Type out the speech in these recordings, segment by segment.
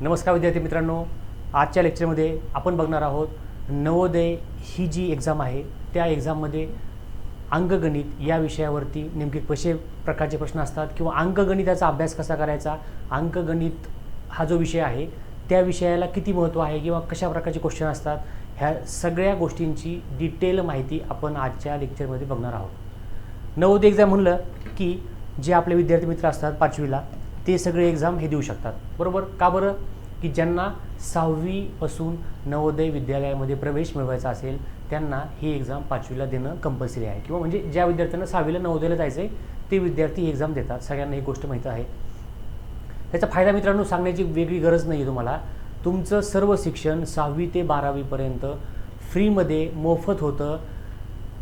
नमस्कार विद्यार्थी मित्रांनो. आजच्या लेक्चरमध्ये आपण बघणार आहोत नवोदय ही जी एक्झाम आहे त्या एक्झाममध्ये अंकगणित या विषयावरती नेमके कसे प्रकारचे प्रश्न असतात किंवा अंकगणिताचा अभ्यास कसा करायचा अंकगणित हा जो विषय आहे त्या विषयाला किती महत्त्व आहे किंवा कशा प्रकारचे क्वेश्चन असतात ह्या सगळ्या गोष्टींची डिटेल माहिती आपण आजच्या लेक्चरमध्ये बघणार आहोत. नवोदय एक्झाम म्हणलं की जे आपले विद्यार्थी मित्र असतात पाचवीला ते सगळे एक्झाम हे देऊ शकतात. बरोबर? का बरं? की ज्यांना सहावीपासून नवोदय विद्यालयामध्ये प्रवेश मिळवायचा असेल त्यांना ही एक्झाम पाचवीला देणं कंपल्सरी आहे. किंवा म्हणजे ज्या विद्यार्थ्यांना सहावीला नवोदयला जायचं आहे ते विद्यार्थी ही एक्झाम देतात. सगळ्यांना ही गोष्ट माहीत आहे. त्याचा फायदा मित्रांनो सांगण्याची वेगळी गरज नाही आहे तुम्हाला. तुमचं सर्व शिक्षण सहावी ते बारावीपर्यंत फ्रीमध्ये मोफत होतं.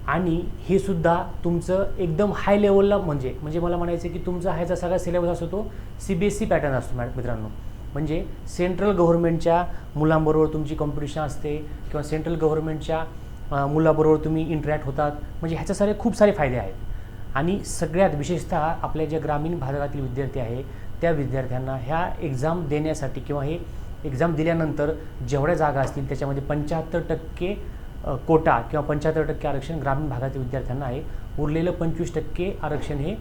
आणि हे सुद्धा तुमचं एकदम हाय लेवलला म्हणजे म्हणजे मला म्हणायचं की तुमचा ह्याचा सगळा सिलेबस असतो तो C B S C pattern असतो मॅड मित्रांनो. म्हणजे सेंट्रल गव्हर्नमेंटच्या मुलांबरोबर तुमची कॉम्पिटिशन असते किंवा सेंट्रल गव्हर्नमेंटच्या मुलाबरोबर तुम्ही इंटरॅक्ट होतात. म्हणजे ह्याचे सारे खूप सारे फायदे आहेत. आणि सगळ्यात विशेषतः आपल्या ज्या ग्रामीण भागातील विद्यार्थी आहे त्या विद्यार्थ्यांना ह्या एक्झाम देण्यासाठी किंवा हे एक्झाम दिल्यानंतर जेवढ्या जागा असतील त्याच्यामध्ये पंच्याहत्तर टक्के कोटा किंवा पंच्याहत्तर टक्के आरक्षण ग्रामीण भागातील विद्यार्थ्यांना आहे. उरलेलं पंचवीस टक्के आरक्षण हे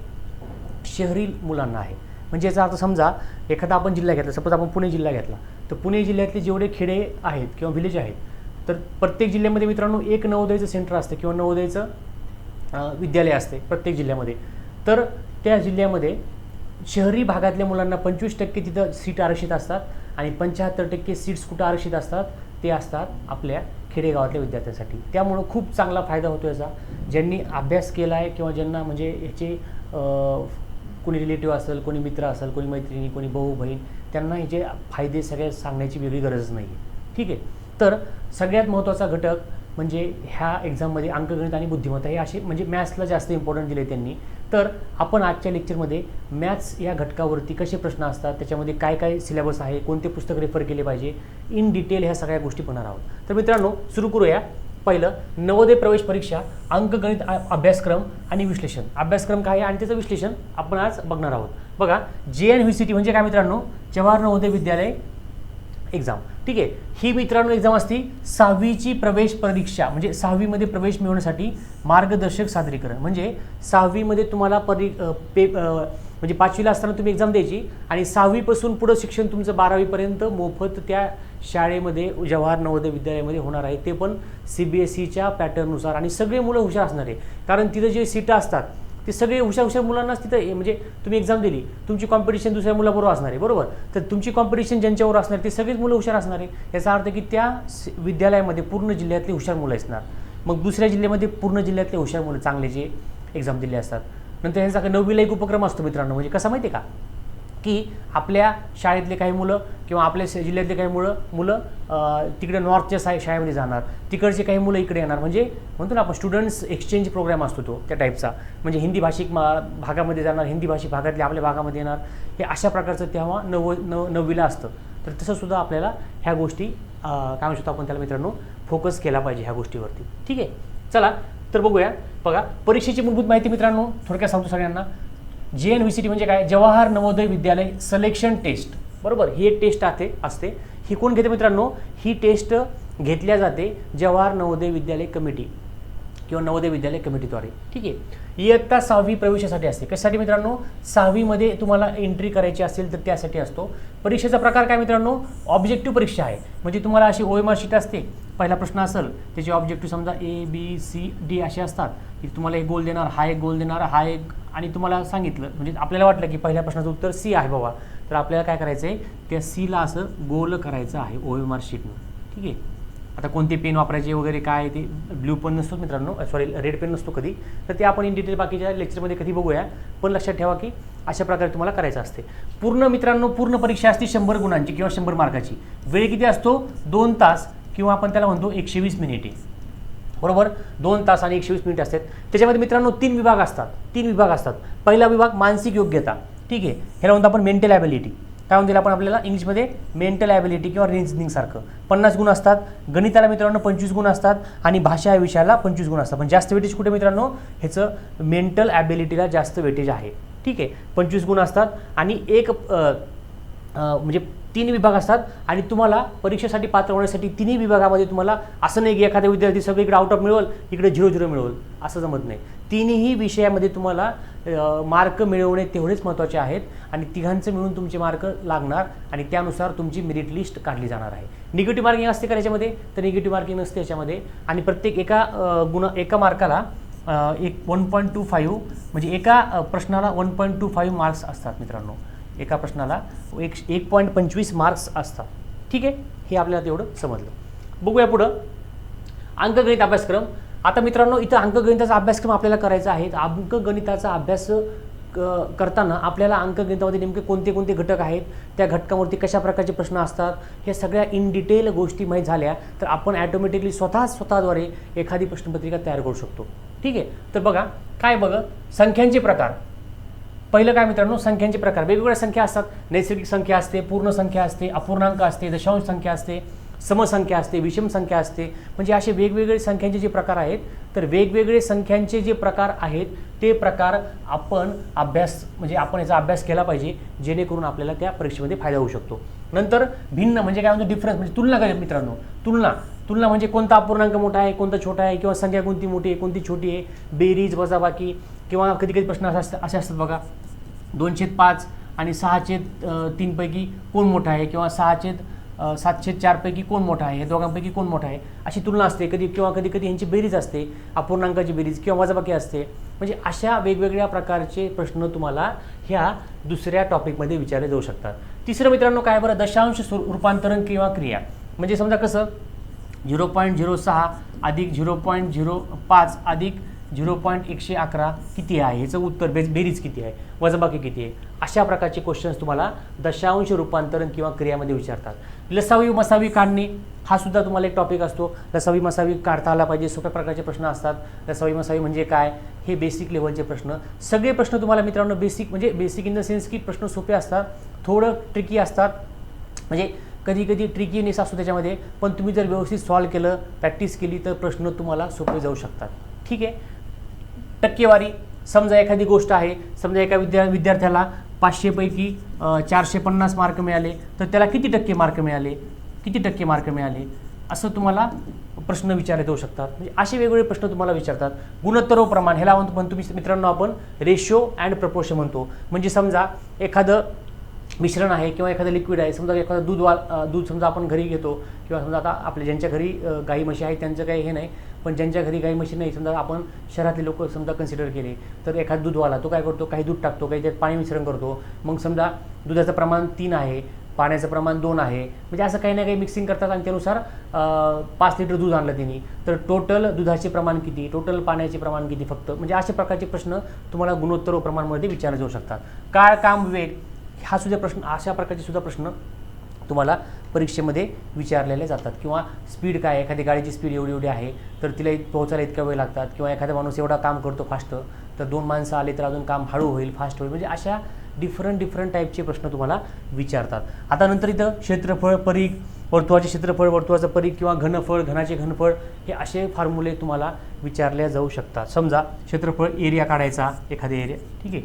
शहरी मुलांना आहे. म्हणजे याचा अर्थ समजा एखादा आपण जिल्हा घेतला सपोज आपण पुणे जिल्हा घेतला तर पुणे जिल्ह्यातले जेवढे खेडे आहेत किंवा विलेज आहेत तर प्रत्येक जिल्ह्यामध्ये मित्रांनो एक नवोदयचं सेंटर असतं किंवा नवोदयचं विद्यालय असते प्रत्येक जिल्ह्यामध्ये. तर त्या जिल्ह्यामध्ये शहरी भागातल्या मुलांना पंचवीस टक्के तिथं सीट आरक्षित असतात आणि पंच्याहत्तर टक्के सीट्स कुठं आरक्षित असतात ते असतात आपल्या खेडेगावातल्या विद्यार्थ्यांसाठी. त्यामुळं खूप चांगला फायदा होतो याचा. ज्यांनी अभ्यास केला आहे किंवा ज्यांना म्हणजे ह्याचे कोणी रिलेटिव्ह असेल कोणी मित्र असेल कोणी मैत्रिणी कोणी भाऊ बहीण त्यांना ह्याचे फायदे सगळ्या सांगण्याची वेगळी गरज नाही आहे ठीक आहे? तर सगळ्यात महत्त्वाचा घटक म्हणजे ह्या एक्झाममध्ये अंकगणित आणि बुद्धिमत्ता हे असे म्हणजे मॅथ्सला जास्त इम्पॉर्टंट दिले त्यांनी. तर आपण आजच्या लेक्चरमध्ये मॅथ्स या घटकावरती कसे प्रश्न असतात त्याच्यामध्ये काय काय सिलेबस आहे कोणते पुस्तक रेफर केले पाहिजे इन डिटेल ह्या सगळ्या गोष्टी पाहणार आहोत. तर मित्रांनो सुरू करूया. पहिलं नवोदय प्रवेश परीक्षा अंकगणित अभ्यासक्रम आणि विश्लेषण. अभ्यासक्रम काय आहे आणि त्याचं विश्लेषण आपण आज बघणार आहोत. बघा जे एन व्ही सी टी म्हणजे काय मित्रांनो? जवाहर नवोदय विद्यालय एक्झाम ठीक आहे? ही मित्रांनो एक्झाम असती. सहावीची प्रवेश परीक्षा म्हणजे सहावीमध्ये प्रवेश मिळवण्यासाठी मार्गदर्शक सादरीकरण. म्हणजे सहावीमध्ये तुम्हाला परी पे म्हणजे पाचवीला असताना तुम्ही एक्झाम द्यायची आणि सहावीपासून पुढं शिक्षण तुमचं बारावीपर्यंत मोफत त्या शाळेमध्ये जवाहर नवोदय विद्यालयामध्ये होणार आहे. ते पण सी बी एस सीच्या पॅटर्ननुसार आणि सगळे मुलं हुशार असणार आहे. कारण तिथं जे सीटं असतात ते सगळे हुशार हुशार मुलांनाच तिथं म्हणजे तुम्ही एक्झाम दिली तुमची कॉम्पिटिशन दुसऱ्या मुलाबरोबर असणार आहे बरोबर? तर तुमची कॉम्पिटिशन ज्यांच्यावर असणार ते सगळेच मुलं हुशार असणार आहे. याचा अर्थ की त्या विद्यालयामध्ये पूर्ण जिल्ह्यातले हुशार मुलं असणार. मग दुसऱ्या जिल्ह्यामध्ये पूर्ण जिल्ह्यातले हुशार मुलं चांगले जे एक्झाम दिले असतात. नंतर ह्यांचा नववीला एक उपक्रम असतो मित्रांनो म्हणजे कसा माहिती आहे का? की आपल्या शाळेतले काही मुलं किंवा आपल्या जिल्ह्यातले काही मुलं मुलं तिकडे नॉर्थच्या सा शाळेमध्ये जाणार. तिकडचे काही मुलं इकडे येणार. म्हणजे म्हणतो ना आपण स्टुडंट्स एक्सचेंज प्रोग्राम असतो तो त्या टाईपचा म्हणजे हिंदी भाषिक मा भागामध्ये जाणार हिंदी भाषिक भागातले आपल्या भागामध्ये येणार. हे अशा प्रकारचं तेव्हा नव नव नववीला असतं. तर तसंसुद्धा आपल्याला ह्या गोष्टी काय म्हणू शकतो आपण त्याला मित्रांनो फोकस केला पाहिजे ह्या गोष्टीवरती. ठीक आहे? चला तर बघूया. बघा परीक्षेची मूलभूत माहिती मित्रांनो थोडक्यात सांगतो सगळ्यांना. जे एन व्ही सी टी म्हणजे काय? जवाहर नवोदय विद्यालय सलेक्शन टेस्ट बरोबर? ही एक टेस्ट आहे असते. ही कोण घेते मित्रांनो ही टेस्ट घेतल्या जाते जवाहर नवोदय विद्यालय कमिटी किंवा नवोदय विद्यालय कमिटीद्वारे. ठीक आहे? इयत्ता सहावी प्रवेशासाठी असते. कशासाठी मित्रांनो? सहावीमध्ये तुम्हाला एंट्री करायची असेल तर त्यासाठी असतो. परीक्षेचा प्रकार काय मित्रांनो? ऑब्जेक्टिव्ह परीक्षा आहे. म्हणजे तुम्हाला अशी ओ एम आर शीट असते. पहिला प्रश्न असेल त्याचे ऑब्जेक्टिव्ह समजा ए बी सी डी असे असतात. की तुम्हाला एक गोल देणार हा एक गोल देणार हा एक आणि तुम्हाला सांगितलं. म्हणजे आपल्याला वाटलं की पहिल्या प्रश्नाचं उत्तर सी आहे बाबा. तर आपल्याला काय करायचं आहे त्या सीला असं गोल करायचं आहे ओ एम आर शीटनं ठीक आहे? आता कोणते पेन वापरायचे वगैरे काय ते ब्ल्यू पेन नसतो मित्रांनो. सॉरी रेड पेन नसतो कधी. तर ते आपण इन डिटेल बाकीच्या लेक्चरमध्ये कधी बघूया. पण लक्षात ठेवा की अशा प्रकारे तुम्हाला करायचं असते. पूर्ण मित्रांनो पूर्ण परीक्षा असते शंभर गुणांची किंवा शंभर मार्काची. वेळ किती असतो? दोन तास किंवा आपण त्याला म्हणतो एकशे वीस मिनिटे. बरोबर? दोन तास आणि एकशे वीस मिनिट असतात. त्याच्यामध्ये मित्रांनो तीन विभाग असतात. तीन विभाग असतात. पहिला विभाग मानसिक योग्यता. ठीक आहे? ह्याला म्हणतो आपण मेंटल ॲबिलिटी काय म्हणतो आपण आपल्याला? इंग्लिशमध्ये मेंटल ॲबिलिटी किंवा रिझनिंग सारखं. पन्नास गुण असतात गणिताला मित्रांनो पंचवीस गुण असतात आणि भाषा या विषयाला पंचवीस गुण असतात. पण जास्त वेटेज कुठे मित्रांनो? ह्याचं मेंटल ॲबिलिटीला जास्त वेटेज आहे. ठीक आहे? पंचवीस गुण असतात आणि एक म्हणजे तीन विभाग असतात आणि तुम्हाला परीक्षेसाठी पात्र होण्यासाठी तिन्ही विभागामध्ये तुम्हाला असं नाही की एखादा विद्यार्थी सगळीकडे आउट ऑफ मिळवल इकडे झिरो झिरो मिळवल असं जमत नाही. तिन्ही विषयामध्ये तुम्हाला मार्क मिळवणे तेवढेच महत्त्वाचे आहेत आणि तिघांचं मिळून तुमचे मार्क लागणार आणि त्यानुसार तुमची मेरिट लिस्ट काढली जाणार आहे. निगेटिव्ह मार्किंग असते का याच्यामध्ये तर निगेटिव्ह मार्किंग नसते याच्यामध्ये. आणि प्रत्येक एका गुण एका मार्काला एक वन पॉईंट टू फाईव्ह म्हणजे एका प्रश्नाला one point two five marks असतात मित्रांनो. एका प्रश्नाला. एक एक पॉईंट पंचवीस मार्क्स असतात. ठीक आहे? हे आपल्याला तेवढं समजलं. बघूया पुढं. अंकगणित अभ्यासक्रम. आता मित्रांनो इथं अंकगणिताचा अभ्यासक्रम आपल्याला करायचा आहे. अंकगणिताचा अभ्यास क- करताना आपल्याला अंकगणितामध्ये नेमके कोणते कोणते घटक आहेत? त्या घटकावरती कशा प्रकारचे प्रश्न असतात? हे सगळ्या इन डिटेल गोष्टी माहीत झाल्या तर आपण ॲटोमॅटिकली स्वतः स्वतःद्वारे एखादी प्रश्नपत्रिका तयार करू शकतो. ठीक आहे? तर बघा काय बघा? संख्यांचे प्रकार. पहिलं काय मित्रांनो संख्यांचे प्रकार. वेगवेगळ्या संख्या असतात. नैसर्गिक संख्या असते पूर्ण संख्या असते अपूर्णांक असते दशांश संख्या असते समसंख्या असते विषम संख्या असते. म्हणजे असे वेगवेगळे संख्यांचे जे प्रकार आहेत तर वेगवेगळे संख्यांचे जे प्रकार आहेत ते प्रकार आपण अभ्यास म्हणजे आपण याचा अभ्यास केला पाहिजे जेणेकरून आपल्याला त्या परीक्षेमध्ये फायदा होऊ शकतो. नंतर भिन्न म्हणजे काय म्हणतो डिफरन्स म्हणजे तुलना काय मित्रांनो. तुलना. तुलना म्हणजे कोणता अपूर्णांक मोठा आहे कोणता छोटा आहे किंवा संख्या कोणती मोठी आहे कोणती छोटी आहे बेरीज वजाबाकी किंवा कधी कधी प्रश्न असे असतात असे असतात बघा. दोनशे पाच आणि सहाचे तीनपैकी कोण मोठा आहे किंवा सहाचे सातशे चारपैकी कोण मोठा आहे हे दोघांपैकी कोण मोठा आहे अशी तुलना असते. कधी किंवा कधी कधी यांची बेरीज असते अपूर्णांकाची बेरीज किंवा वजाबाकी असते. म्हणजे अशा वेगवेगळ्या प्रकारचे प्रश्न तुम्हाला ह्या दुसऱ्या टॉपिकमध्ये विचारले जाऊ शकतात. तिसरं मित्रांनो काय बरं? दशांश रूपांतरण किंवा क्रिया. म्हणजे समजा कसं? झिरो पॉईंट झिरो सहा अधिक झिरो पॉईंट झिरो पाच अधिक झिरो पॉईंट एकशे अकरा किती आहे? ह्याचं उत्तर बेज बेरीज किती आहे? वजबाकी किती आहे? अशा प्रकारचे क्वेश्चन्स तुम्हाला दशांश रूपांतरण किंवा क्रियामध्ये विचारतात. लसावी मसावी काढणे हा सुद्धा तुम्हाला एक टॉपिक असतो. लसावी मसावी काढता आला पाहिजे सोप्या प्रकारचे प्रश्न असतात. लसावी मसावी म्हणजे काय? हे बेसिक लेवलचे प्रश्न. सगळे प्रश्न तुम्हाला मित्रांनो बेसिक म्हणजे बेसिक इन द सेन्स की प्रश्न सोपे असतात थोडं ट्रिकी असतात. म्हणजे कधी कधी ट्रिकीनेस असतो त्याच्यामध्ये पण तुम्ही जर व्यवस्थित सॉल्व केलं प्रॅक्टिस केली तर प्रश्न तुम्हाला सोपे जाऊ शकतात. ठीक आहे? टक्केवारी समजा एखादी गोष्ट आहे समजा एका विद्या विद्यार्थ्याला पाचशेपैकी चारशे पन्नास मार्क मिळाले तर त्याला किती टक्के मार्क मिळाले? किती टक्के मार्क मिळाले? असं तुम्हाला प्रश्न विचारले जाऊ शकतात. म्हणजे असे वेगवेगळे प्रश्न तुम्हाला विचारतात. गुणोत्तर व प्रमाण ह्याला म्हणतो पण तुम्ही मित्रांनो आपण रेशो अँड प्रपोर्शन म्हणतो. म्हणजे समजा एखादं मिश्रण आहे किंवा एखादं लिक्विड आहे समजा एखादं दूध वा दूध समजा आपण घरी घेतो किंवा समजा आता आपल्या ज्यांच्या घरी गाई म्हशी आहेत त्यांचं काही हे नाही पण ज्यांच्या घरी गाई मशीन नाही समजा आपण शहरातले लोक समजा कन्सिडर केले तर एखादा दूधवाला तो काय करतो? काही दूध टाकतो काही त्यात पाणी मिश्रण करतो. मग समजा दुधाचं प्रमाण तीन आहे पाण्याचं प्रमाण दोन आहे. म्हणजे असं काही ना काही मिक्सिंग करतात आणि त्यानुसार पाच लिटर दूध आणलं त्यांनी तर टोटल दुधाचे प्रमाण किती? टोटल पाण्याचे प्रमाण किती फक्त? म्हणजे अशा प्रकारचे प्रश्न तुम्हाला गुणोत्तर व प्रमाणमध्ये विचारले जाऊ शकतात. काळ काम वेग? हा सुद्धा प्रश्न अशा प्रकारचे सुद्धा प्रश्न तुम्हाला परीक्षेमध्ये विचारलेले जातात. किंवा स्पीड काय एखादी गाडीची स्पीड एवढी एवढी आहे तर तिला पोहोचायला इतका वेळ लागतात. किंवा एखादा माणूस एवढा काम करतो फास्ट तर दोन माणसं आले तर अजून काम हळू होईल फास्ट होईल. म्हणजे अशा डिफरंट डिफरंट टाईपचे प्रश्न तुम्हाला विचारतात. आता नंतर इथं क्षेत्रफळ परीख वर्तुळाचे क्षेत्रफळ वर्तुळाचं परीख किंवा घनफळ घनाचे घनफळ हे असे फॉर्म्युले तुम्हाला विचारले जाऊ शकतात. समजा क्षेत्रफळ एरिया काढायचा एखाद्या एरिया ठीक आहे?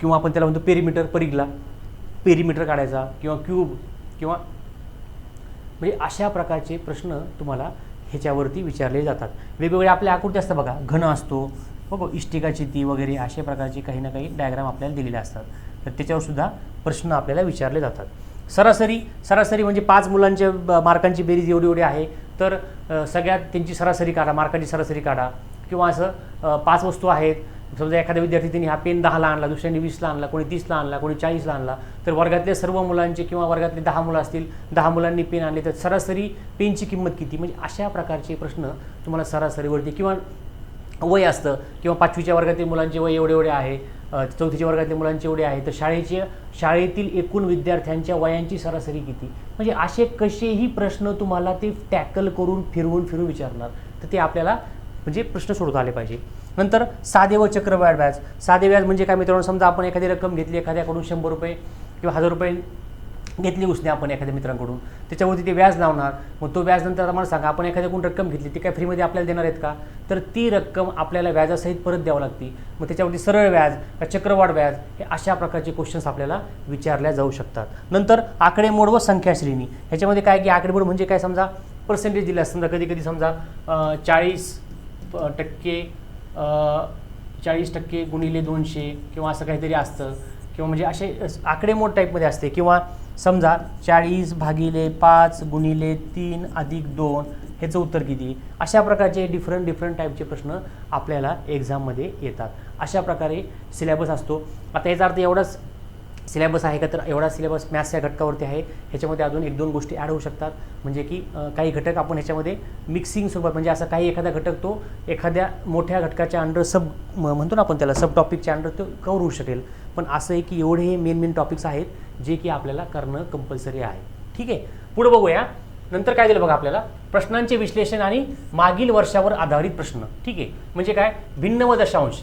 किंवा आपण त्याला म्हणतो पेरीमीटर परीघला. पेरीमीटर काढायचा किंवा क्यूब किंवा म्हणजे अशा प्रकारचे प्रश्न तुम्हाला ह्याच्यावरती विचारले जातात. वेगवेगळ्या आपल्या आकृती असतात बघा. घन असतो हो बघ इष्टिकाची ती वगैरे अशा प्रकारचे काही ना काही डायग्राम आपल्याला दिलेले असतात. तर त्याच्यावर सुद्धा प्रश्न आपल्याला विचारले जातात. सरासरी सरासरी म्हणजे पाच मुलांच्या मार्कांची बेरीज एवढी एवढी आहे तर सगळ्यात त्यांची सरासरी काढा मार्कांची सरासरी काढा किंवा असं पाच वस्तू आहेत समजा एखाद्या विद्यार्थी त्यांनी हा पेन दहाला आणला दुसऱ्याने वीसला आणला कोणी तीसला आणला कोणी चाळीसला आणला तर वर्गातल्या सर्व मुलांचे किंवा वर्गातले दहा मुलं असतील दहा मुलांनी पेन आणले तर सरासरी पेनची किंमत किती? म्हणजे अशा प्रकारचे प्रश्न तुम्हाला सरासरीवरती किंवा वय असतं किंवा पाचवीच्या वर्गातील मुलांचे वय एवढे एवढे आहे चौथीच्या वर्गातील मुलांचे एवढे आहे तर शाळेचे शाळेतील एकूण विद्यार्थ्यांच्या वयांची सरासरी किती? म्हणजे असे कसेही प्रश्न तुम्हाला ते टॅकल करून फिरवून फिरून विचारणार. तर ते आपल्याला म्हणजे प्रश्न सोडवता आले पाहिजे. नंतर साधे व चक्रवाढ व्याज साधे व्याज म्हणजे काय मित्रांनो समजा आपण एखादी रक्कम घेतली एखाद्याकडून शंभर रुपये किंवा हजार रुपये घेतली उसने आपण एखाद्या मित्रांकडून त्याच्यावरती ते व्याज लावणार. मग तो व्याज नंतर आम्हाला सांगा आपण एखाद्याकडून रक्कम घेतली ती काय फ्रीमध्ये आपल्याला देणार आहेत का? तर ती रक्कम आपल्याला व्याजासहित परत द्यावं लागते. मग त्याच्यावरती सरळ व्याज का चक्रवाढ व्याज हे अशा प्रकारचे क्वेश्चन्स आपल्याला विचारल्या जाऊ शकतात. नंतर आकडेमोड व संख्या श्रेणी. ह्याच्यामध्ये काय की आकडेमोड म्हणजे काय? समजा पर्सेंटेज दिला समजा कधी कधी समजा चाळीस टक्के चाळीस टक्के गुणिले दोनशे किंवा असं काहीतरी असतं. किंवा म्हणजे असे आकडेमोड टाईपमध्ये असते. किंवा समजा चाळीस भागिले पाच गुणिले तीन अधिक दोन ह्याचं उत्तर किती? अशा प्रकारचे डिफरंट डिफरंट टाईपचे प्रश्न आपल्याला एक्झाममध्ये येतात. अशा प्रकारे सिलेबस असतो. आता याचा अर्थ एवढाच सिलेबस आहे का तर एवढा सिलेबस मॅथ्स या घटकावरती आहे. ह्याच्यामध्ये अजून एक दोन गोष्टी ॲड होऊ शकतात. म्हणजे की काही घटक आपण ह्याच्यामध्ये मिक्सिंग स्वरूपात म्हणजे असा काही एखादा घटक तो एखाद्या मोठ्या घटकाच्या अंडर सब म- म्हणतो ना आपण त्याला सब टॉपिकच्या अंडर तो कवर होऊ शकेल. पण असं आहे की एवढे हे मेन मेन टॉपिक्स आहेत जे की आपल्याला करणं कंपल्सरी आहे. ठीक आहे? पुढे बघूया. नंतर काय दिलं बघा आपल्याला? प्रश्नांचे विश्लेषण आणि मागील वर्षावर आधारित प्रश्न. ठीक आहे? म्हणजे काय? भिन्न व दशांश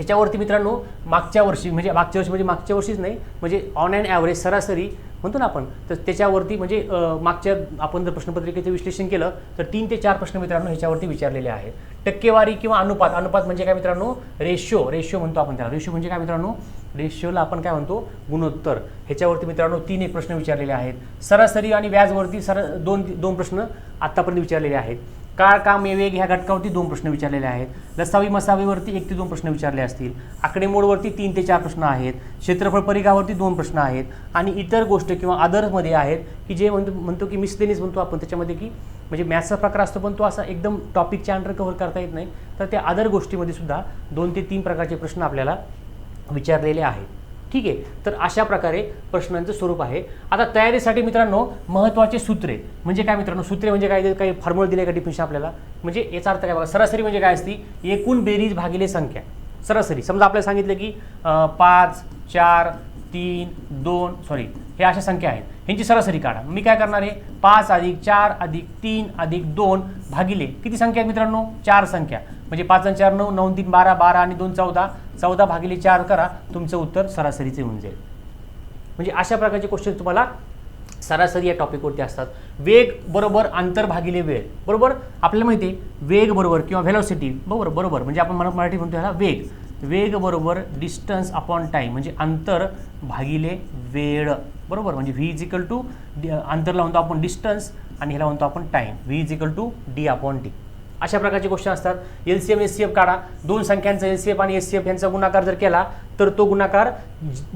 ह्याच्यावरती मित्रांनो मागच्या वर्षी म्हणजे मागच्या वर्षी म्हणजे मागच्या वर्षीच नाही म्हणजे ऑन अँड ॲव्हरेज सरासरी म्हणतो ना आपण तर त्याच्यावरती म्हणजे मागच्या आपण जर प्रश्नपत्रिकेचं विश्लेषण केलं तर तीन ते चार प्रश्न मित्रांनो ह्याच्यावरती विचारलेले आहेत. टक्केवारी किंवा अनुपात अनुपात म्हणजे काय मित्रांनो? रेशो रेशो म्हणतो आपण त्याला. रेशो म्हणजे काय मित्रांनो? रेशोला आपण काय म्हणतो? गुणोत्तर. ह्याच्यावरती मित्रांनो तीन एक प्रश्न विचारलेले आहेत. सरासरी आणि व्याजवरती सर दोन दोन प्रश्न आत्तापर्यंत विचारलेले आहेत. काळ काम वेग ह्या घटकावरती दोन प्रश्न विचारलेले आहेत. लसावी मसावीवरती एक ते दोन प्रश्न विचारले असतील. आकडेमोडवरती तीन ते चार प्रश्न आहेत. क्षेत्रफळ परिघावरती दोन प्रश्न आहेत. आणि इतर गोष्ट किंवा अदर्समध्ये आहेत की जे म्हणतो म्हणतो की मिसलेनीस म्हणतो आपण त्याच्यामध्ये की म्हणजे मॅथ्सचा प्रकार असतो पण तो असा एकदम टॉपिकच्या अंडर कव्हर करता येत नाही. तर त्या अदर गोष्टीमध्ये सुद्धा दोन ते तीन प्रकारचे प्रश्न आपल्याला विचारलेले आहेत. ठीक आहे? तर अशा प्रकारे प्रश्नांचं स्वरूप आहे. आता तयारीसाठी मित्रांनो महत्त्वाचे सूत्रे. म्हणजे काय मित्रांनो? सूत्रे म्हणजे काय? काही फॉर्म्युला दिले का डिफिनिशन आपल्याला? म्हणजे याचा अर्थ काय बघा सरासरी म्हणजे काय असती? एकूण बेरीज भागिले संख्या. सरासरी. समजा आपल्याला सांगितलं की पाच चार तीन दोन सॉरी हे अशा संख्या आहेत. ह्यांची सरासरी काढा. मी काय करणार आहे? पाच अधिक चार अधिक तीन अधिक दोन भागिले किती संख्या आहेत मित्रांनो? चार संख्या. म्हणजे पाच आणि चार नऊ नऊ तीन बारा बारा आणि दोन चौदा. चौदा भागिले चार करा तुमचं उत्तर सरासरीचे होऊन जाईल. म्हणजे अशा प्रकारचे क्वेश्चन तुम्हाला सरासरी या टॉपिकवरती असतात. वेग बरोबर अंतर भागिले वेळ. बरोबर? आपल्याला माहिती आहे वेग बरोबर किंवा व्हेलॉसिटी बरोबर बरोबर. म्हणजे आपण मला मराठी म्हणतो ह्याला वेग. वेग बरोबर डिस्टन्स अपॉन टाईम म्हणजे अंतर भागिले वेळ. बरोबर? म्हणजे व्ही इज इक्वल टू अंतरला म्हणतो आपण डिस्टन्स आणि ह्याला म्हणतो आपण time V is equal to D upon T अशा प्रकारचे क्वेश्चन असतात. L C M S C F काढा. दोन संख्यांचा एल सी एफ आणि एस सी एफ यांचा गुणाकार जर केला तर तो गुणाकार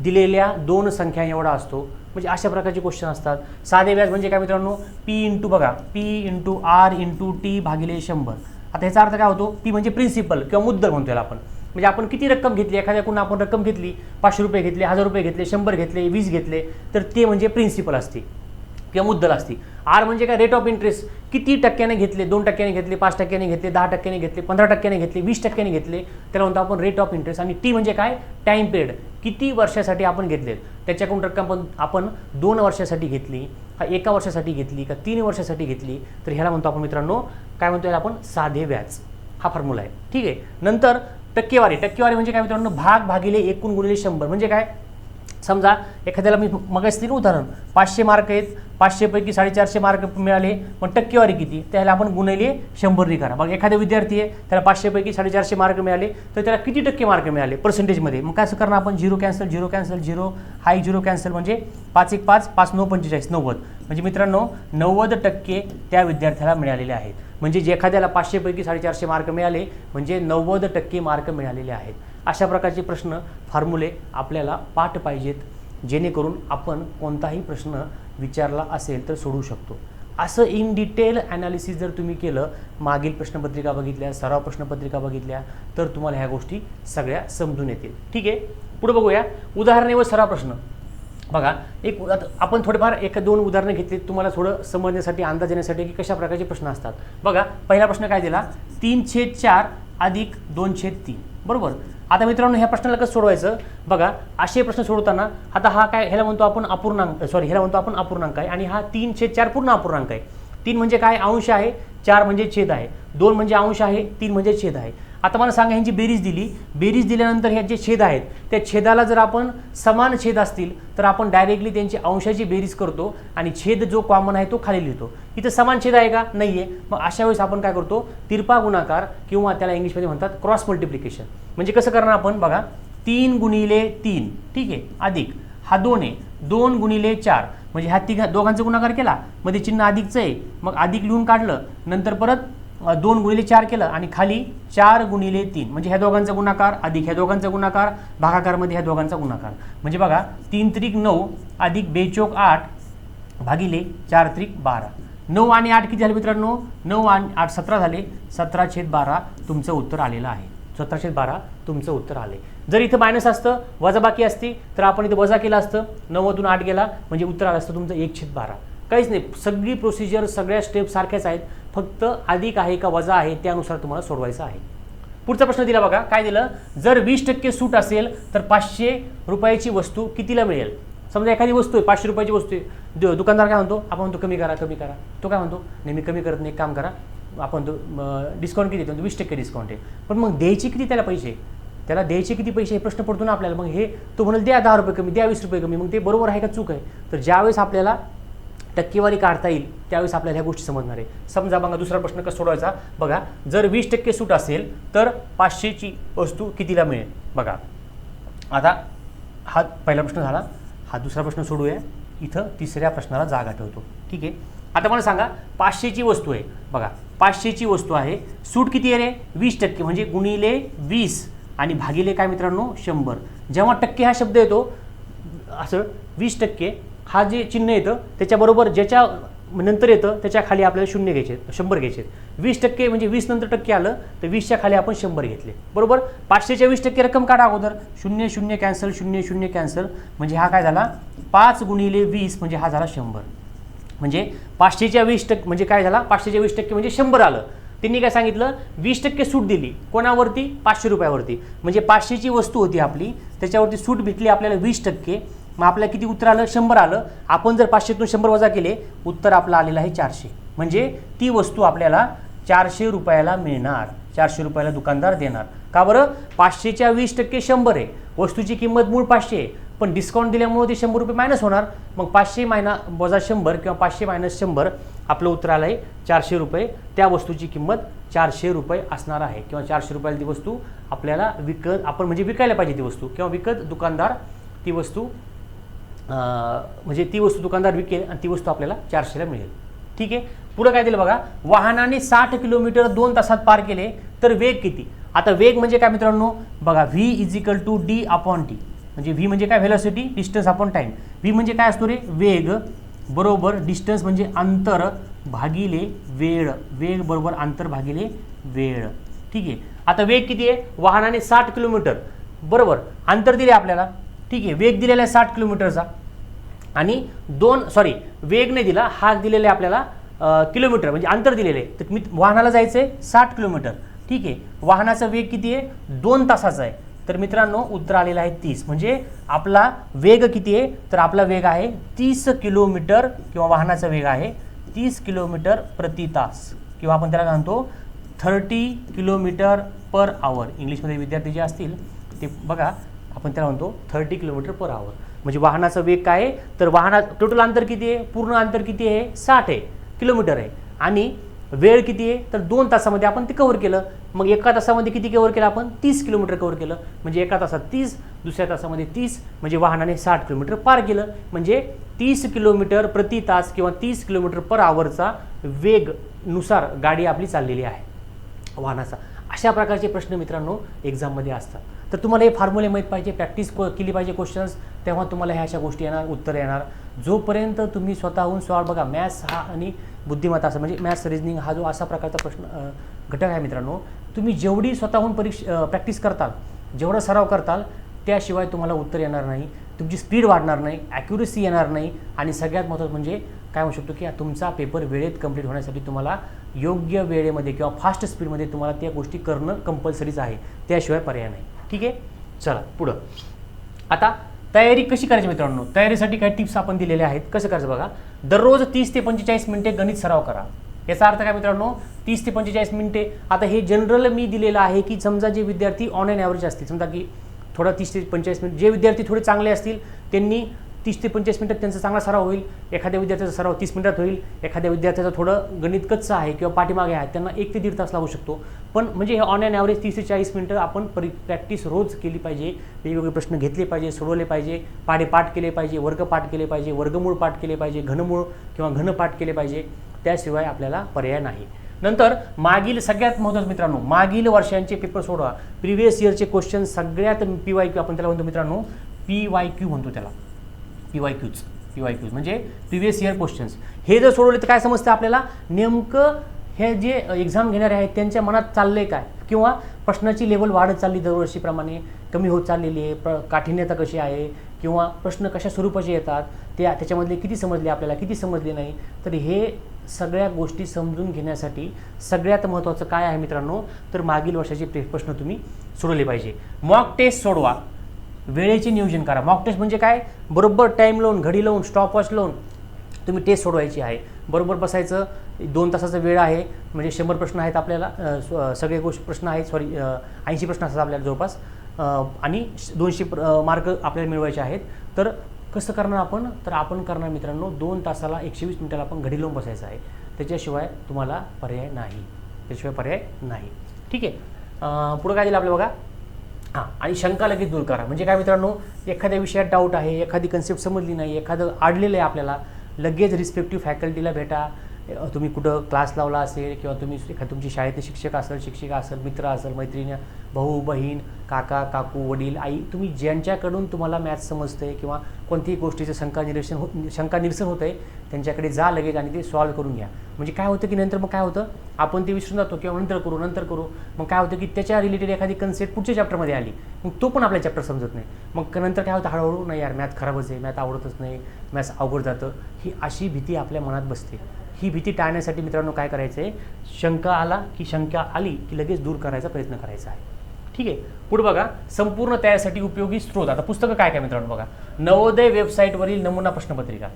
दिलेल्या दोन संख्या एवढा असतो. म्हणजे अशा प्रकारचे क्वेश्चन असतात. साधे व्याज म्हणजे काय मित्रांनो? पी इंटू बघा. P into R into T भागिले शंभर. आता ह्याचा अर्थ काय होतो? पी म्हणजे प्रिन्सिपल किंवा मुद्दल म्हणतो याला आपण. म्हणजे आपण किती रक्कम घेतली? एखाद्याकडून आपण रक्कम घेतली? पाचशे रुपये घेतले हजार रुपये घेतले शंभर घेतले वीस घेतले तर ते म्हणजे प्रिन्सिपल असते. किंवा मुद्दल असते. आर म्हणजे काय? रेट ऑफ इंटरेस्ट किती टक्क्याने घेतले? दोन टक्क्याने घेतले? पाच टक्क्याने घेतले? दहा टक्क्याने घेतले? पंधरा टक्क्याने घेतले? वीस टक्क्याने घेतले? त्याला म्हणतो आपण रेट ऑफ इंटरेस्ट आणि टी म्हणजे काय? टाईम पिरियड किती वर्षासाठी आपण घेतले त्याच्याकडून रक्कम पण आपण दोन वर्षासाठी घेतली का एका वर्षासाठी घेतली का तीन वर्षासाठी घेतली? तर ह्याला म्हणतो आपण मित्रांनो काय म्हणतो याला आपण? साधे व्याज. हा फॉर्म्युला आहे. ठीक आहे? नंतर टक्केवारी. टक्केवारी म्हणजे काय मित्रांनो? भाग भागिले एकूण गुणिले शंभर. म्हणजे काय? समजा एखाद्याला मी मग असतील उदाहरण पाचशे मार्क आहेत पाचशेपैकी साडेचारशे मार्क मिळाले मग टक्केवारी किती? त्याला आपण गुणले शंभरनी करा. मग एखादा विद्यार्थी आहे त्याला पाचशेपैकी साडेचारशे मार्क मिळाले तर त्याला किती टक्के मार्क मिळाले पर्सेंटेजमध्ये मग काय असं करणार आपण? Zero cancel zero cancel zero हाय झिरो कॅन्सल म्हणजे पाच एक पाच पाच नऊ पंचेचाळीस नव्वद. म्हणजे मित्रांनो नव्वद टक्के त्या विद्यार्थ्याला मिळालेले आहेत. म्हणजे जे एखाद्याला पाचशेपैकी साडेचारशे मार्क मिळाले म्हणजे नव्वद टक्के मार्क मिळालेले आहेत. अशा प्रकारचे प्रश्न फॉर्म्युले आपल्याला पाठ पाहिजेत जेणेकरून आपण कोणताही प्रश्न विचारला असेल तर सोडू शकतो. असं इन डिटेल ॲनालिसिस जर तुम्ही केलं मागील प्रश्नपत्रिका बघितल्या सराव प्रश्नपत्रिका बघितल्या तर तुम्हाला ह्या गोष्टी सगळ्या समजून येतील. ठीक आहे? पुढे बघूया. उदाहरणे व सराव प्रश्न. बघा एक आपण थोडेफार एक दोन उदाहरणं घेतली तुम्हाला थोडं समजण्यासाठी अंदाज येण्यासाठी की कशा प्रकारचे प्रश्न असतात. बघा पहिला प्रश्न काय दिला? तीन छेद चार अधिक दोन छेद तीन. बरोबर? आता मित्रांनो ह्या प्रश्नाला कसं सोडवायचं? बघा असे प्रश्न सोडवताना आता हा काय ह्याला म्हणतो आपण अपूर्णांक सॉरी ह्याला म्हणतो आपण अपूर्णांक आहे. आणि हा तीन छेद चार पूर्ण अपूर्णांक आहे. तीन म्हणजे काय? अंश आहे चार म्हणजे छेद आहे. दोन म्हणजे अंश आहे तीन म्हणजे छेद आहे. आता मला सांगा ह्यांची बेरीज दिली. बेरीज दिल्यानंतर ह्या जे छेद आहेत त्या छेदाला जर आपण समान छेद असतील तर आपण डायरेक्टली त्यांची अंशाची बेरीज करतो आणि छेद जो कॉमन आहे तो खाली लिहितो. इथं समान छेद आहे का? नाही आहे मग अशा वेळेस आपण काय करतो? तिरपा गुणाकार किंवा त्याला इंग्लिशमध्ये म्हणतात क्रॉस मल्टिप्लिकेशन म्हणजे कसं करणार आपण? बघा तीन गुणिले तीन. ठीक आहे? अधिक. हा दोन आहे. दोन गुणिले चार. म्हणजे ह्या तिघा दोघांचा गुणाकार केला. मध्ये चिन्ह अधिकचं आहे. मग अधिक लिहून काढलं. नंतर परत दोन गुणिले चार केलं आणि खाली चार गुणिले तीन. म्हणजे ह्या दोघांचा गुणाकार अधिक ह्या दोघांचा गुणाकार भागाकारमध्ये ह्या दोघांचा गुणाकार. म्हणजे बघा तीन त्रिक नऊ अधिक बेचोक आठ भागिले चार त्रिक बारा. नऊ आणि आठ किती झाले मित्रांनो? नऊ आणि आठ सतरा झाले. सतरा छेद बारा तुमचं उत्तर आलेलं आहे. सतरा छेद बारा तुमचं उत्तर आले. जर इथं मायनस असतं वजाबाकी असती तर आपण इथं वजा केलं असतं. नव्वदून आठ गेला म्हणजे उत्तर आलं असतं तुमचं एक छेद बारा. काहीच नाही. सगळी प्रोसिजर सगळ्या स्टेप सारख्याच आहेत. फक्त अधिक आहे का वजा आहे त्यानुसार तुम्हाला सोडवायचं आहे. पुढचा प्रश्न दिला बघा काय दिलं? जर वीस टक्के सूट असेल तर पाचशे रुपयाची वस्तू कितीला मिळेल? समजा एखादी वस्तू आहे पाचशे रुपयाची वस्तू आहे. दुकानदार काय म्हणतो? आपण म्हणतो कमी करा कमी करा. तो काय म्हणतो? नेहमी कमी करत नाही एक काम करा. आपण तो डिस्काउंट किती देतो? वीस टक्के डिस्काउंट आहे. पण मग द्यायचे किती त्याला पैसे? त्याला द्यायचे किती पैसे हे प्रश्न पडतो ना आपल्याला. मग हे तो म्हणाल द्या दहा रुपये कमी द्या वीस रुपये कमी. मग ते बरोबर आहे का चूक आहे? तर ज्यावेळेस आपल्याला टक्केवारी काढता येईल त्यावेळेस आपल्याला ह्या गोष्टी समजणार आहे. समजा बघा दुसरा प्रश्न कसा सोडवायचा? बघा जर वीस टक्के सूट असेल तर पाचशेची वस्तू कितीला मिळेल? बघा. आता हा पहिला प्रश्न झाला. हा दुसरा प्रश्न सोडूया. इथं तिसऱ्या प्रश्नाला जागा ठेवतो. ठीक आहे? आता मला सांगा पाचशेची वस्तू आहे. बघा पाचशेची वस्तू आहे. सूट किती आहे रे? वीस टक्के म्हणजे गुणिले वीस आणि भागिले काय मित्रांनो? शंभर. जेव्हा टक्के हा शब्द येतो असं वीस टक्के हा जे चिन्ह येतं त्याच्याबरोबर ज्याच्या नंतर येतं त्याच्याखाली आपल्याला शून्य घ्यायचे शंभर घ्यायचे. वीस टक्के म्हणजे वीस नंतर टक्के आलं तर वीसच्या खाली आपण शंभर घेतले. बरोबर? पाचशेच्या वीस टक्के रक्कम काढा अगोदर. शून्य शून्य कॅन्सल शून्य शून्य कॅन्सल. म्हणजे हा काय झाला? पाच गुणिले वीस म्हणजे हा झाला शंभर. म्हणजे पाचशेच्या वीस टक्के म्हणजे काय झाला? पाचशेच्या वीस टक्के म्हणजे शंभर आलं. त्यांनी काय सांगितलं? वीस टक्के सूट दिली. कोणावरती? पाचशे रुपयावरती. म्हणजे पाचशेची वस्तू होती आपली. त्याच्यावरती सूट भेटली आपल्याला वीस टक्के. मग आपल्याला किती उत्तर आलं? शंभर आलं. आपण जर पाचशेतून शंभर वजा केले उत्तर आपलं आलेलं आहे चारशे. म्हणजे ती वस्तू आपल्याला चारशे रुपयाला मिळणार. चारशे रुपयाला दुकानदार देणार. का बरं? पाचशेच्या वीस टक्के शंभर आहे. वस्तूची किंमत मूळ पाचशे आहे. पण डिस्काउंट दिल्यामुळे ते शंभर रुपये मायनस होणार. मग पाचशे मायना वजा शंभर किंवा पाचशे मायनस शंभर आपलं उत्तर आलं आहे चारशे रुपये. त्या वस्तूची किंमत चारशे रुपये असणार आहे. किंवा चारशे रुपयाला ती वस्तू आपल्याला विकत आपण म्हणजे विकायला पाहिजे ती वस्तू. किंवा विकत दुकानदार ती वस्तू म्हणजे ती वस्तू दुकानदार विकेल आणि ती वस्तू आपल्याला चारशेला मिळेल. ठीक आहे? पुढं काय दिलं बघा? वाहनाने साठ किलोमीटर दोन तासात पार केले तर वेग किती? आता वेग म्हणजे काय मित्रांनो? बघा V is equal to D upon T म्हणजे व्ही म्हणजे काय velocity distance upon time V म्हणजे काय असतो रे? वेग बरोबर डिस्टन्स म्हणजे अंतर भागिले वेळ. वेग बरोबर अंतर भागिले वेळ. ठीक आहे? आता वेग किती आहे? वाहनाने साठ किलोमीटर. बरोबर? अंतर दिले आपल्याला. ठीक आहे वेग दिलेला आहे साठ किलोमीटरचा. आणि दोन सॉरी वेग नाही दिला हा दिलेला आहे आपल्याला किलोमीटर म्हणजे अंतर दिलेलं. आहे तर मी वाहनाला जायचं आहे साठ किलोमीटर. ठीक आहे वाहनाचा वेग किती आहे? दोन तासाचा आहे. तर मित्रांनो उत्तर आलेलं आहे तीस. म्हणजे आपला वेग किती आहे? तर आपला वेग आहे तीस किलोमीटर किंवा वाहनाचा वेग आहे तीस किलोमीटर प्रति तास. किंवा आपण त्याला म्हणतो? थर्टी किलोमीटर पर आवर इंग्लिशमध्ये विद्यार्थी जे असतील ते बघा आपण त्याला म्हणतो थर्टी किलोमीटर पर आवर म्हणजे वाहनाचा वेग काय आहे? तर वाहना टोटल अंतर किती आहे? पूर्ण अंतर किती आहे? साठ आहे. किलोमीटर आहे. आणि वेळ किती आहे? तर दोन तासामध्ये आपण ते कव्हर केलं. मग एका तासामध्ये किती कव्हर केलं आपण? तीस किलोमीटर कव्हर केलं. म्हणजे एका तासात तीस दुसऱ्या तासामध्ये तीस. म्हणजे वाहनाने साठ किलोमीटर पार केलं. म्हणजे तीस किलोमीटर प्रति तास किंवा तीस किलोमीटर पर आवरचा वेगनुसार गाडी आपली चाललेली आहे. वाहनाचा. अशा प्रकारचे प्रश्न मित्रांनो एक्झाममध्ये असतात. तर तुम्हाला हे फॉर्म्युले माहीत पाहिजे प्रॅक्टिस केली पाहिजे क्वेश्चन्स तेव्हा तुम्हाला ह्या अशा गोष्टी येणार उत्तर येणार. जोपर्यंत तुम्ही स्वतःहून सॉल्व बघा मॅथ्स हा आणि बुद्धिमत्ता असं म्हणजे मॅथ्स रिजनिंग हा जो असा प्रकारचा प्रश्न घटक आहे मित्रांनो तुम्ही जेवढी स्वतःहून परीक्षा प्रॅक्टिस करताल जेवढा सराव करताल त्याशिवाय तुम्हाला उत्तर येणार नाही तुमची स्पीड वाढणार नाही ॲक्युरेसी येणार नाही आणि सगळ्यात महत्त्वाचं म्हणजे काय म्हणू शकतो की तुमचा पेपर वेळेत कंप्लीट होण्यासाठी तुम्हाला योग्य वेळेमध्ये किंवा फास्ट स्पीडमध्ये तुम्हाला त्या गोष्टी करणं कंपल्सरीच आहे त्याशिवाय पर्याय नाही. ठीक आहे? चला पुढं. आता तयारी कशी करायची मित्रांनो? तयारीसाठी काही टिप्स आपण दिलेल्या आहेत. कसं करायचं बघा? दररोज तीस ते पंचेचाळीस मिनिटे गणित सराव करा. याचा अर्थ काय मित्रांनो? तीस ते पंचेचाळीस मिनिटे. आता हे जनरल मी दिलेलं आहे की समजा जे विद्यार्थी ऑन अँड ॲव्हरेज असतील समजा की थोडा तीस ते पंचेचाळीस मिनिट जे विद्यार्थी थोडे चांगले असतील त्यांनी तीस ते पंचेचाळीस मिनिटात त्यांचा चांगला सराव होईल. एखाद्या विद्यार्थ्याचा सराव तीस मिनिटात होईल. एखाद्या विद्यार्थ्याचं थोडं गणित कच्चं आहे किंवा पाठीमागे आहे त्यांना एक ते दीड तास लागू शकतो. पण म्हणजे हे ऑन अँड ॲव्हरेज तीस ते चाळीस मिनटं आपण परी प्रॅक्टिस रोज केली पाहिजे. वेगवेगळे प्रश्न घेतले पाहिजे सोडवले पाहिजे पाढे पाठ केले पाहिजे वर्ग पाठ केले पाहिजे वर्गमूळ पाठ केले पाहिजे घनमूळ किंवा घनपाठ केले पाहिजे त्याशिवाय आपल्याला पर्याय नाही. नंतर मागील सगळ्यात महत्त्वाचं मित्रांनो मागील वर्षांचे पेपर सोडवा. प्रिव्हियस इयरचे क्वेश्चन सगळ्यात पी वाय क्यू आपण त्याला म्हणतो मित्रांनो पी वाय क्यू म्हणतो त्याला. P Y Qs P Y Qs म्हणजे प्रिव्हियस इयर क्वेश्चन्स हे जर सोडवले तर काय समजतं आपल्याला? नेमकं हे जे एक्झाम घेणारे आहेत त्यांच्या मनात चाललंय काय? किंवा प्रश्नाची लेवल वाढत चालली दरवर्षीप्रमाणे कमी होत चाललेली आहे प्र काठिण्यता कशी आहे किंवा प्रश्न कशा स्वरूपाचे येतात त्या त्याच्यामधले किती समजले आपल्याला किती समजले नाही तर हे सगळ्या गोष्टी समजून घेण्यासाठी सगळ्यात महत्त्वाचं काय आहे मित्रांनो तर मागील वर्षाचे प्रश्न तुम्ही सोडवले पाहिजे. मॉक टेस्ट सोडवा. वेळेचे नियोजन करा. मॉक टेस्ट म्हणजे काय? बरोबर टाईम लावून घडी लावून स्टॉपवॉच लावून तुम्ही टेस्ट सोडवायची आहे. बरोबर बसायचं दोन तासाचा वेळ आहे. म्हणजे शंभर प्रश्न आहेत आपल्याला स- सगळे गोष्ट प्रश्न आहेत सॉरी ऐंशी प्रश्न असतात आपल्याला जवळपास. आणि श- दोनशे प्र- मार्क आपल्याला मिळवायचे आहेत. तर कसं करणार आपण? तर आपण करणार मित्रांनो दोन तासाला एकशे वीस मिनिटाला आपण घडी लावून बसायचं आहे. त्याच्याशिवाय तुम्हाला पर्याय नाही. त्याशिवाय पर्याय नाही. ठीक आहे. पुढं काय दिलं आपलं बघा? हां आणि शंका लगेच दूर करा. म्हणजे काय मित्रांनो एखाद्या विषयात डाऊट आहे एखादी कन्सेप्ट समजली नाही एखादं आडलेलं आहे आपल्याला लगेच रिस्पेक्टिव्ह फॅकल्टीला भेटा. तुम्ही कुठं क्लास लावला असेल किंवा तुम्ही एखाद तुमची शाळेतले शिक्षक असेल शिक्षिका असेल मित्र असेल मैत्रिणी भाऊ बहीण काका काकू वडील आई तुम्ही ज्यांच्याकडून तुम्हाला मॅथ्स समजते किंवा कोणतीही गोष्टीचं शंका निरसन हो शंका निरसन होतं आहे त्यांच्याकडे जा लगेच आणि ते सॉल्व करून घ्या. म्हणजे काय होतं की नंतर मग काय होतं? आपण ते विसरून जातो किंवा नंतर करू नंतर करू. मग काय होतं की त्याच्या रिलेटेड एखादी कन्सेप्ट पुढच्या चॅप्टरमध्ये आली. मग तो पण आपल्या चॅप्टर समजत नाही. मग नंतर काय होतं? हळूहळू नाही यार मॅथ खराबच आहे मॅथ आवडतच नाही मॅथ्स अवघड जातं. ही अशी भीती आपल्या मनात बसते. ही भीती टाळण्यासाठी मित्रांनो काय करायचं आहे? शंका आला की शंका आली की लगेच दूर करायचा प्रयत्न करायचा आहे. ठीक आहे? पुढे बघा. संपूर्ण तयारीसाठी उपयोगी स्रोत. आता पुस्तकं काय काय मित्रांनो बघा. नवोदय वेबसाईटवरील नमुना प्रश्नपत्रिका.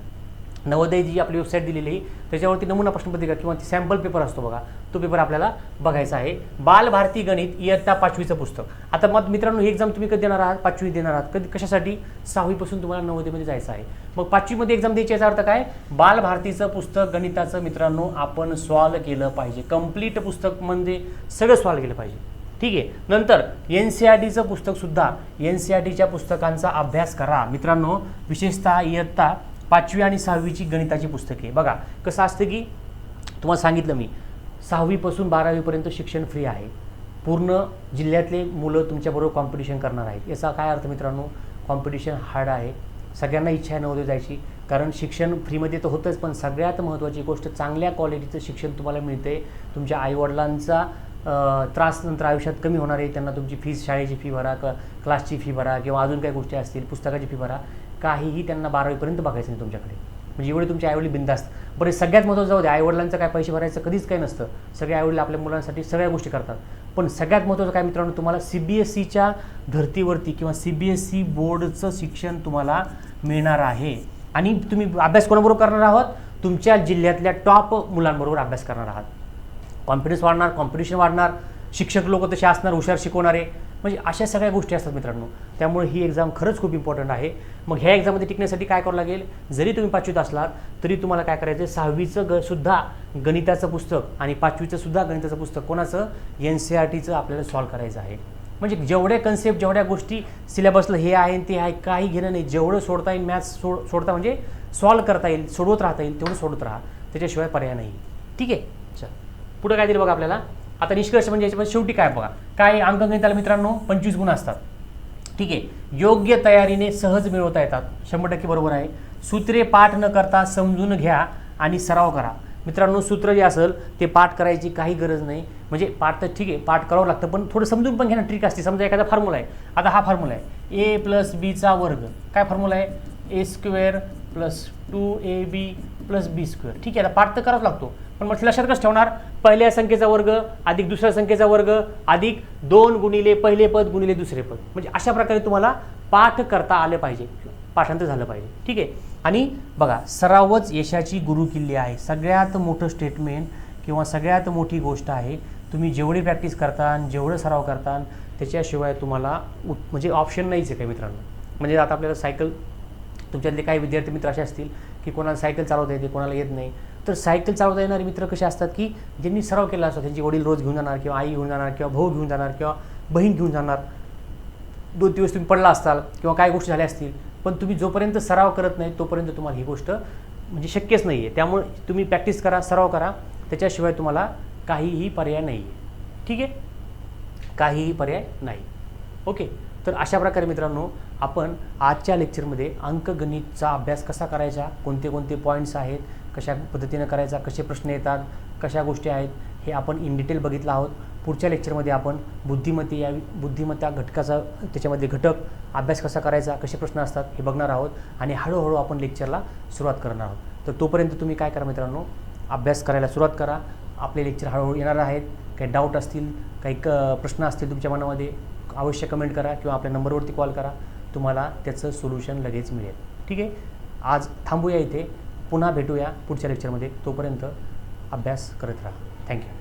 नवोदय जी आपली वेबसाईट दिलेली आहे त्याच्यावरती नमुना प्रश्नपत्रिका किंवा ती सॅम्पल पेपर असतो बघा तो पेपर आपल्याला बघायचा आहे. बालभारती गणित इयत्ता पाचवीचं पुस्तक. आता मग मित्रांनो ही एक्झाम तुम्ही कधी देणार आहात? पाचवी देणार आहात. कधी कशासाठी? सहावीपासून तुम्हाला नवोदयमध्ये जायचं आहे. मग पाचवीमध्ये एक्झाम द्यायची याचा अर्थ काय? बालभारतीचं पुस्तक गणिताचं मित्रांनो आपण सॉल्व केलं पाहिजे. कंप्लीट पुस्तक म्हणजे सगळं सॉल्व केलं पाहिजे. ठीक आहे? नंतर एन सी आर टीचं पुस्तकसुद्धा एन सी आर टीच्या पुस्तकांचा अभ्यास करा. मित्रांनो विशेषतः इयत्ता पाचवी आणि सहावीची गणिताची पुस्तके. बघा कसं असतं की तुम्हाला सांगितलं मी सहावीपासून बारावीपर्यंत शिक्षण फ्री आहे. पूर्ण जिल्ह्यातले मुलं तुमच्याबरोबर कॉम्पिटिशन करणार आहेत. याचा काय अर्थ मित्रांनो? कॉम्पिटिशन हार्ड आहे. सगळ्यांना इच्छा आहे जायची. कारण शिक्षण फ्रीमध्ये तर होतंच पण सगळ्यात महत्त्वाची गोष्ट चांगल्या क्वालिटीचं शिक्षण तुम्हाला मिळते तुमच्या आईवडिलांचा त्रास नंतर आयुष्यात कमी होणार आहे. त्यांना तुमची फीस शाळेची फी भरा क क्लासची फी भरा किंवा अजून काही गोष्टी असतील पुस्तकाची फी भरा. काहीही त्यांना बारावीपर्यंत बघायचं नाही तुमच्याकडे. म्हणजे एवढे तुमचे आईवडील बिंदास्त बरं सगळ्यात महत्त्वाचं जाऊ दे आईवडिलांचं काय पैसे भरायचं कधीच काही नसतं. सगळे आईवडील आपल्या मुलांसाठी सगळ्या गोष्टी करतात. पण सगळ्यात महत्त्वाचं काय मित्रांनो तुम्हाला सी बी एस सीच्या धर्तीवरती किंवा सी बी एस सी बोर्डचं शिक्षण तुम्हाला मिळणार आहे. आणि तुम्ही अभ्यास कोणाबरोबर करणार आहात? तुमच्या जिल्ह्यातल्या टॉप मुलांबरोबर अभ्यास करणार आहात. कॉन्फिडन्स वाढणार कॉम्पिटिशन वाढणार. शिक्षक लोक तसे असणार हुशार शिकवणारे. म्हणजे अशा सगळ्या गोष्टी असतात मित्रांनो. त्यामुळे ही एक्झाम खरंच खूप इम्पॉर्टंट आहे. मग ह्या एक्झाममध्ये टिकण्यासाठी काय करावं लागेल? जरी तुम्ही पाचवीत असलात तरी तुम्हाला काय करायचं आहे सहावीचं ग सुद्धा गणिताचं पुस्तक आणि पाचवीचं सुद्धा गणिताचं पुस्तक कोणाचं? एन सी आर टीचं आपल्याला सॉल्व करायचं आहे. म्हणजे जेवढ्या कन्सेप्ट जेवढ्या गोष्टी सिलेबसला हे आहे आणि ते आहे काही घेणं नाही. जेवढं सोडता येईल मॅथ्स सोड सोडता म्हणजे सॉल्व करता येईल सोडवत राहता येईल तेवढं सोडत राहा. त्याच्याशिवाय पर्याय नाही. ठीक आहे? चल. पुढं काय दिलं बघा आपल्याला? आता निष्कर्ष म्हणजे याच्यामध्ये शेवटी काय बघा. काय अंकगणिताला मित्रांनो? पंचवीस गुण असतात. ठीक आहे. योग्य तयारीने सहज मिळवता येतात. शंभर टक्के बरोबर आहे. सूत्रे पाठ न करता समजून घ्या आणि सराव करा. मित्रांनो सूत्र जे असेल ते पाठ करायची काही गरज नाही. म्हणजे पाठ तर ठीक आहे पाठ करावं लागतं पण थोडं समजून पण घ्या ना ट्रिक असते. समजा एखादा फॉर्म्युला आहे. आता हा फॉर्म्युला आहे. ए प्लस बीचा वर्ग. काय फॉर्म्युला आहे? A square plus two A B plus B square ठीक आहे आता पाठ तर करावाच लागतो. पण म्हटलं लक्षात कसं ठेवणार? पहिल्या संख्येचा वर्ग अधिक दुसऱ्या संख्येचा वर्ग अधिक दोन गुणिले पहिले पद गुणिले दुसरे पद. म्हणजे अशा प्रकारे तुम्हाला पाठ करता आले पाहिजे. पाठांतर झालं पाहिजे. ठीक आहे? आणि बघा सरावच यशाची गुरुकिल्ली आहे. सगळ्यात मोठं स्टेटमेंट किंवा सगळ्यात मोठी गोष्ट आहे तुम्ही जेवढी प्रॅक्टिस करता जेवढं सराव करता त्याच्याशिवाय तुम्हाला उत् म्हणजे ऑप्शन नाहीच आहे काही मित्रांनो. म्हणजे आता आपल्याला सायकल तुमच्यातले काही विद्यार्थी मित्र असे असतील की कोणाला सायकल चालवता येते कोणाला येत नाही. तर सायकल चालवता येणारे मित्र कसे असतात की ज्यांनी सराव केला असतो त्यांचे वडील रोज घेऊन जाणार किंवा आई घेऊन जाणार किंवा भाऊ घेऊन जाणार किंवा बहीण घेऊन जाणार. दोन दिवस तुम्ही पडला असताल किंवा काय गोष्टी झाल्या असतील पण तुम्ही जोपर्यंत सराव करत नाही तोपर्यंत तुम्हाला ही गोष्ट म्हणजे शक्यच नाही आहे त्यामुळे तुम्ही प्रॅक्टिस करा सराव करा. त्याच्याशिवाय तुम्हाला काहीही पर्याय नाही आहे ठीक आहे? काहीही पर्याय नाही. ओके? तर अशा प्रकारे मित्रांनो आपण आजच्या लेक्चरमध्ये अंकगणितचा अभ्यास कसा करायचा कोणते कोणते पॉईंट्स आहेत कशा पद्धतीनं करायचा कसे प्रश्न येतात कशा गोष्टी आहेत हे आपण इन डिटेल बघितलं आहोत. पुढच्या लेक्चरमध्ये आपण बुद्धिमत्ते या बुद्धिमत्ता घटकाचा त्याच्यामध्ये घटक अभ्यास कसा करायचा कसे प्रश्न असतात हे बघणार आहोत आणि हळूहळू आपण लेक्चरला सुरुवात करणार आहोत. तर तोपर्यंत तुम्ही काय करा मित्रांनो अभ्यास करायला सुरुवात करा. आपले लेक्चर हळूहळू येणार आहेत. काही डाऊट असतील काही क प्रश्न असतील तुमच्या मनामध्ये अवश्य कमेंट करा किंवा आपल्या नंबरवरती कॉल करा. तुम्हाला त्याचं सोल्युशन लगेच मिळेल. ठीक आहे? आज थांबूया इथे. पुन्हा भेटूया पुढच्या लेक्चरमध्ये तोपर्यंत अभ्यास करत राहा. थँक्यू